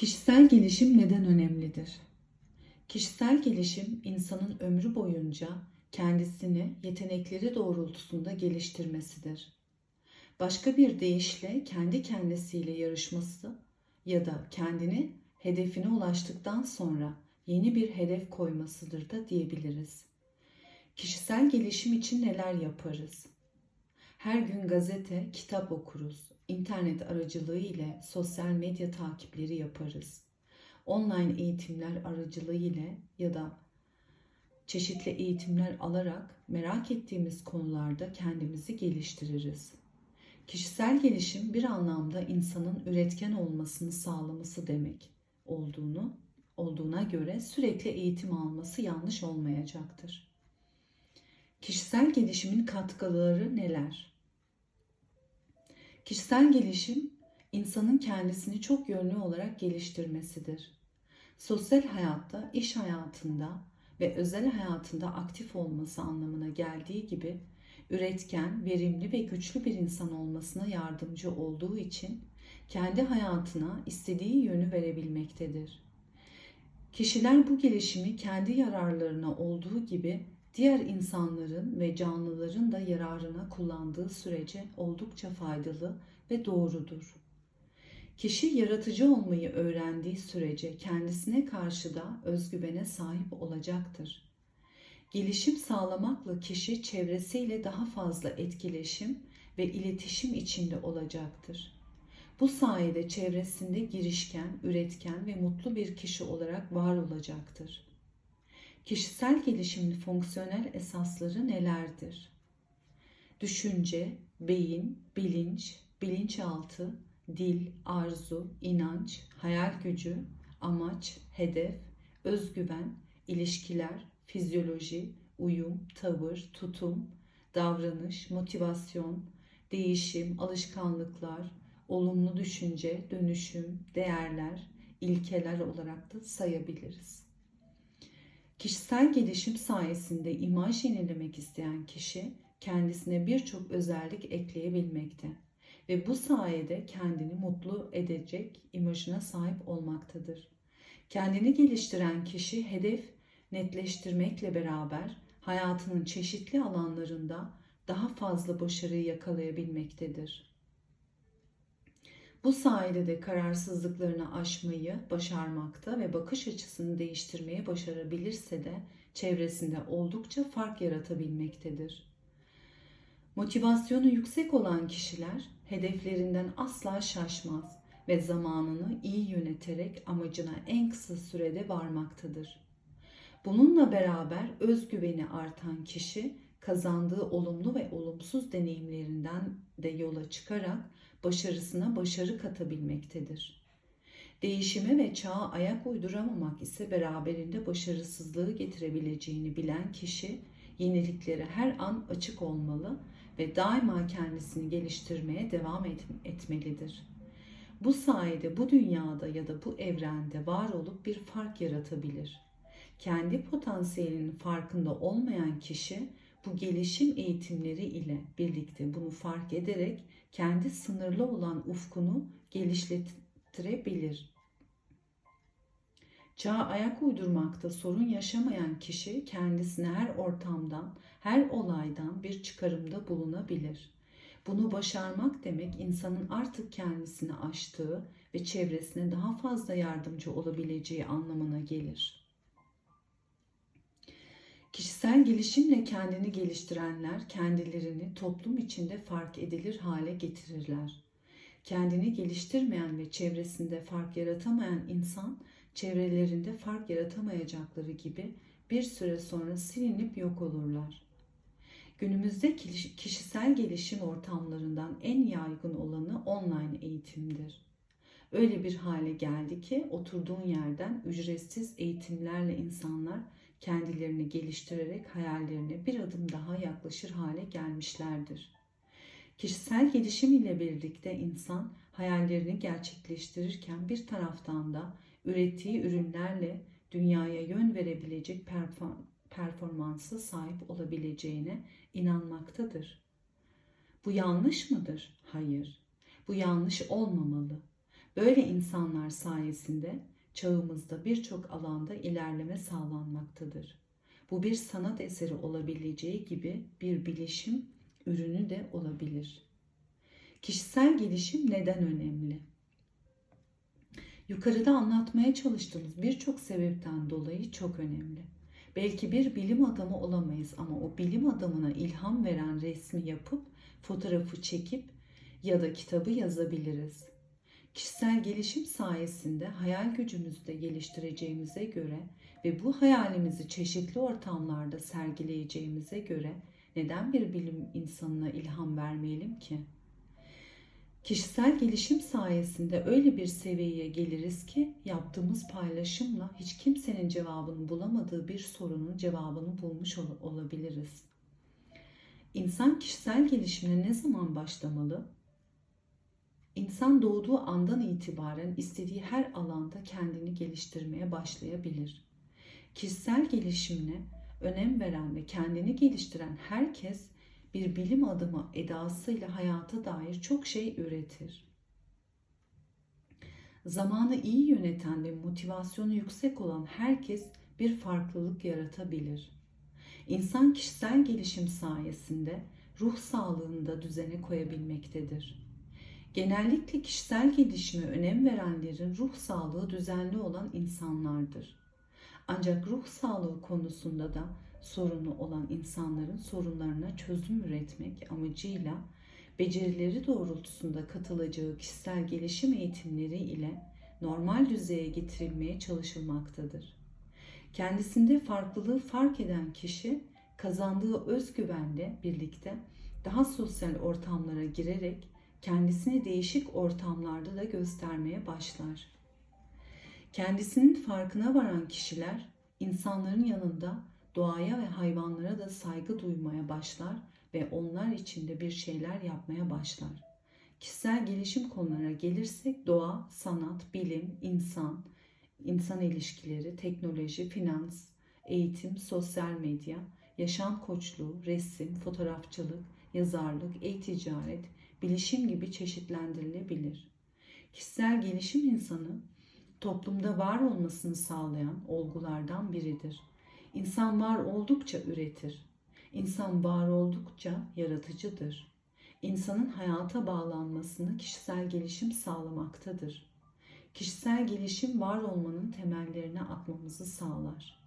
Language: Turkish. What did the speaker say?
Kişisel gelişim neden önemlidir? Kişisel gelişim insanın ömrü boyunca kendisini yetenekleri doğrultusunda geliştirmesidir. Başka bir deyişle kendi kendisiyle yarışması ya da kendini hedefine ulaştıktan sonra yeni bir hedef koymasıdır da diyebiliriz. Kişisel gelişim için neler yaparız? Her gün gazete, kitap okuruz. İnternet aracılığı ile sosyal medya takipleri yaparız. Online eğitimler aracılığı ile ya da çeşitli eğitimler alarak merak ettiğimiz konularda kendimizi geliştiririz. Kişisel gelişim bir anlamda insanın üretken olmasını sağlaması demek olduğunu olduğuna göre sürekli eğitim alması yanlış olmayacaktır. Kişisel gelişimin katkıları neler? Kişisel gelişim insanın kendisini çok yönlü olarak geliştirmesidir. Sosyal hayatta, iş hayatında ve özel hayatında aktif olması anlamına geldiği gibi üretken, verimli ve güçlü bir insan olmasına yardımcı olduğu için kendi hayatına istediği yönü verebilmektedir. Kişiler bu gelişimi kendi yararlarına olduğu gibi diğer insanların ve canlıların da yararına kullandığı sürece oldukça faydalı ve doğrudur. Kişi yaratıcı olmayı öğrendiği sürece kendisine karşı da özgüvene sahip olacaktır. Gelişim sağlamakla kişi çevresiyle daha fazla etkileşim ve iletişim içinde olacaktır. Bu sayede çevresinde girişken, üretken ve mutlu bir kişi olarak var olacaktır. Kişisel gelişimin fonksiyonel esasları nelerdir? Düşünce, beyin, bilinç, bilinçaltı, dil, arzu, inanç, hayal gücü, amaç, hedef, özgüven, ilişkiler, fizyoloji, uyum, tavır, tutum, davranış, motivasyon, değişim, alışkanlıklar, olumlu düşünce, dönüşüm, değerler, ilkeler olarak da sayabiliriz. Kişisel gelişim sayesinde imaj yenilemek isteyen kişi kendisine birçok özellik ekleyebilmekte ve bu sayede kendini mutlu edecek imajına sahip olmaktadır. Kendini geliştiren kişi hedef netleştirmekle beraber hayatının çeşitli alanlarında daha fazla başarıyı yakalayabilmektedir. Bu sayede de kararsızlıklarını aşmayı başarmakta ve bakış açısını değiştirmeye başarabilirse de çevresinde oldukça fark yaratabilmektedir. Motivasyonu yüksek olan kişiler hedeflerinden asla şaşmaz ve zamanını iyi yöneterek amacına en kısa sürede varmaktadır. Bununla beraber özgüveni artan kişi kazandığı olumlu ve olumsuz deneyimlerinden de yola çıkarak başarısına başarı katabilmektedir. Değişime ve çağa ayak uyduramamak ise beraberinde başarısızlığı getirebileceğini bilen kişi yeniliklere her an açık olmalı ve daima kendisini geliştirmeye devam etmelidir. Bu sayede bu dünyada ya da bu evrende var olup bir fark yaratabilir. Kendi potansiyelinin farkında olmayan kişi bu gelişim eğitimleri ile birlikte bunu fark ederek kendi sınırlı olan ufkunu geliştirebilir. Çağa ayak uydurmakta sorun yaşamayan kişi kendisine her ortamdan, her olaydan bir çıkarımda bulunabilir. Bunu başarmak demek insanın artık kendisini aştığı ve çevresine daha fazla yardımcı olabileceği anlamına gelir. Kişisel gelişimle kendini geliştirenler kendilerini toplum içinde fark edilir hale getirirler. Kendini geliştirmeyen ve çevresinde fark yaratamayan insan çevrelerinde fark yaratamayacakları gibi bir süre sonra silinip yok olurlar. Günümüzde kişisel gelişim ortamlarından en yaygın olanı online eğitimdir. Öyle bir hale geldi ki oturduğun yerden ücretsiz eğitimlerle insanlar kendilerini geliştirerek hayallerine bir adım daha yaklaşır hale gelmişlerdir. Kişisel gelişim ile birlikte insan hayallerini gerçekleştirirken bir taraftan da ürettiği ürünlerle dünyaya yön verebilecek performansı sahip olabileceğine inanmaktadır. Bu yanlış mıdır? Hayır. Bu yanlış olmamalı. Böyle insanlar sayesinde çağımızda birçok alanda ilerleme sağlanmaktadır. Bu bir sanat eseri olabileceği gibi bir bilişim ürünü de olabilir. Kişisel gelişim neden önemli? Yukarıda anlatmaya çalıştığımız birçok sebepten dolayı çok önemli. Belki bir bilim adamı olamayız ama o bilim adamına ilham veren resmi yapıp fotoğrafı çekip ya da kitabı yazabiliriz. Kişisel gelişim sayesinde hayal gücümüzü de geliştireceğimize göre ve bu hayalimizi çeşitli ortamlarda sergileyeceğimize göre neden bir bilim insanına ilham vermeyelim ki? Kişisel gelişim sayesinde öyle bir seviyeye geliriz ki yaptığımız paylaşımla hiç kimsenin cevabını bulamadığı bir sorunun cevabını bulmuş ol- olabiliriz. İnsan kişisel gelişimine ne zaman başlamalı? İnsan doğduğu andan itibaren istediği her alanda kendini geliştirmeye başlayabilir. Kişisel gelişimine önem veren ve kendini geliştiren herkes bir bilim adamı edasıyla hayata dair çok şey üretir. Zamanı iyi yöneten ve motivasyonu yüksek olan herkes bir farklılık yaratabilir. İnsan kişisel gelişim sayesinde ruh sağlığını da düzene koyabilmektedir. Genellikle kişisel gelişime önem verenlerin ruh sağlığı düzenli olan insanlardır. Ancak ruh sağlığı konusunda da sorunlu olan insanların sorunlarına çözüm üretmek amacıyla becerileri doğrultusunda katılacağı kişisel gelişim eğitimleri ile normal düzeye getirilmeye çalışılmaktadır. Kendisinde farklılığı fark eden kişi kazandığı özgüvenle birlikte daha sosyal ortamlara girerek kendisini değişik ortamlarda da göstermeye başlar. Kendisinin farkına varan kişiler insanların yanında doğaya ve hayvanlara da saygı duymaya başlar ve onlar için de bir şeyler yapmaya başlar. Kişisel gelişim konularına gelirsek doğa, sanat, bilim, insan, insan ilişkileri, teknoloji, finans, eğitim, sosyal medya, yaşam koçluğu, resim, fotoğrafçılık, yazarlık, e-ticaret, bilişim gibi çeşitlendirilebilir. Kişisel gelişim insanı toplumda var olmasını sağlayan olgulardan biridir. İnsan var oldukça üretir. İnsan var oldukça yaratıcıdır. İnsanın hayata bağlanmasını kişisel gelişim sağlamaktadır. Kişisel gelişim var olmanın temellerine atmamızı sağlar.